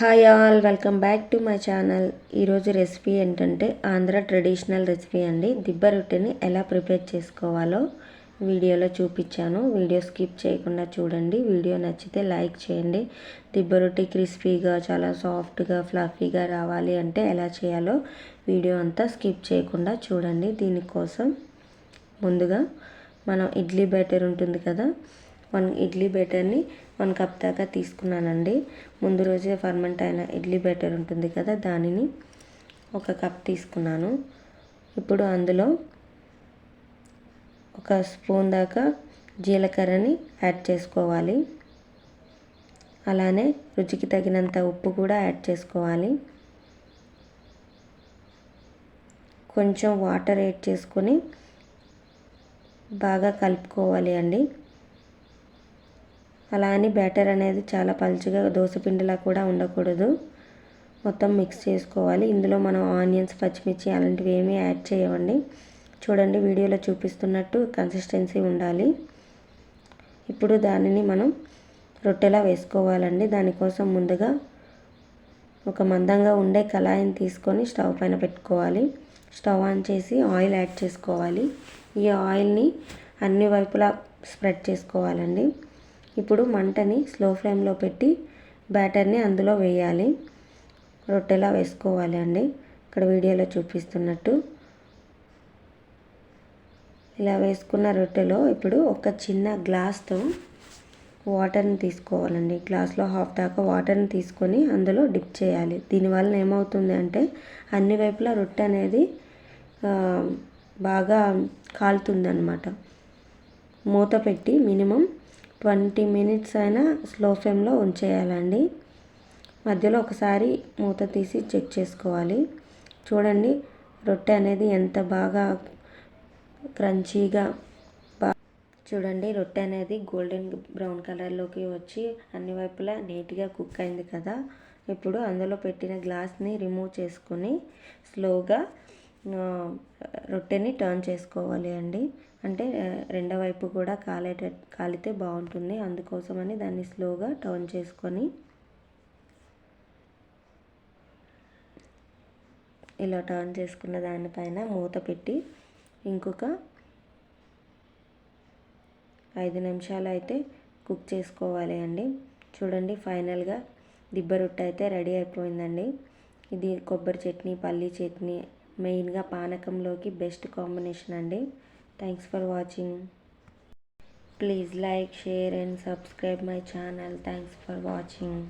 Hi all welcome back to my channel. ఈరోజు recipe ఏంటంటే Andhra traditional recipe అండి. దిబ్బ రొట్టెని ఎలా ప్రిపేర్ చేసుకోవాలో వీడియోలో చూపించాను. వీడియో స్కిప్ చేయకుండా చూడండి. వీడియో నచ్చితే లైక్ చేయండి. దిబ్బ రొట్టె క్రిస్పీగా చాలా సాఫ్ట్గా ఫ్లఫీగా రావాలి అంటే ఎలా చేయాలో వీడియో అంతా స్కిప్ చేయకుండా చూడండి. దీనికోసం ముందుగా మనం ఇడ్లీ బ్యాటర్ ఉంటుంది కదా వన్ ఇడ్లీ బెటర్ని వన్ కప్ దాకా తీసుకున్నానండి. ముందు రోజే ఫర్మెంట్ అయిన ఇడ్లీ బెటర్ ఉంటుంది కదా దానిని ఒక కప్ తీసుకున్నాను. ఇప్పుడు అందులో ఒక స్పూన్ దాకా జీలకర్రని యాడ్ చేసుకోవాలి. అలానే రుచికి తగినంత ఉప్పు కూడా యాడ్ చేసుకోవాలి. కొంచెం వాటర్ యాడ్ చేసుకొని బాగా కలుపుకోవాలి అండి. అలా అని బ్యాటర్ అనేది చాలా పలుచగా దోశపిండిలా కూడా ఉండకూడదు. మొత్తం మిక్స్ చేసుకోవాలి. ఇందులో మనం ఆనియన్స్ పచ్చిమిర్చి అలాంటివి ఏమీ యాడ్ చేయవండి. చూడండి వీడియోలో చూపిస్తున్నట్టు కన్సిస్టెన్సీ ఉండాలి. ఇప్పుడు దానిని మనం రొట్టెలా వేసుకోవాలండి. దానికోసం ముందుగా ఒక మందంగా ఉండే కళాయిని తీసుకొని స్టవ్ పైన పెట్టుకోవాలి. స్టవ్ ఆన్ చేసి ఆయిల్ యాడ్ చేసుకోవాలి. ఈ ఆయిల్ని అన్ని వైపులా స్ప్రెడ్ చేసుకోవాలండి. ఇప్పుడు మంటని స్లో ఫ్లేమ్లో పెట్టి బ్యాటర్ని అందులో వేయాలి. రొట్టెలా వేసుకోవాలి అండి. ఇక్కడ వీడియోలో చూపిస్తున్నట్టు. ఇలా వేసుకున్న రొట్టెలో ఇప్పుడు ఒక చిన్న గ్లాస్తో వాటర్ని తీసుకోవాలండి. గ్లాస్లో హాఫ్ దాకా వాటర్ని తీసుకొని అందులో డిప్ చేయాలి. దీనివల్ల ఏమవుతుంది అంటే అన్ని వైపులా రొట్టె అనేది బాగా కాలుతుందన్నమాట. మూత పెట్టి మినిమం ట్వంటీ మినిట్స్ అయినా స్లో ఫ్లేమ్లో ఉంచేయాలండి. మధ్యలో ఒకసారి మూత తీసి చెక్ చేసుకోవాలి. చూడండి రొట్టె అనేది ఎంత బాగా క్రంచీగా చూడండి రొట్టె అనేది గోల్డెన్ బ్రౌన్ కలర్లోకి వచ్చి అన్ని వైపులా నీట్గా కుక్ అయింది కదా. ఇప్పుడు అందులో పెట్టిన గ్లాస్ని రిమూవ్ చేసుకొని స్లోగా రొట్టెని టర్న్ చేసుకోవాలి అండి. అంటే రెండో వైపు కూడా కాలేట కాలితే బాగుంటుంది. అందుకోసమని దాన్ని స్లోగా టర్న్ చేసుకొని ఇలా టర్న్ చేసుకున్న దానిపైన మూత పెట్టి ఇంకొక ఐదు నిమిషాలు అయితే కుక్ చేసుకోవాలి అండి. చూడండి ఫైనల్గా దిబ్బ రొట్టె అయితే రెడీ అయిపోయిందండి. ఇది కొబ్బరి చట్నీ పల్లీ చట్నీ మెయిన్గా పానకంలోకి బెస్ట్ కాంబినేషన్ అండి. Thanks for watching. Please like share and subscribe my channel. Thanks for watching.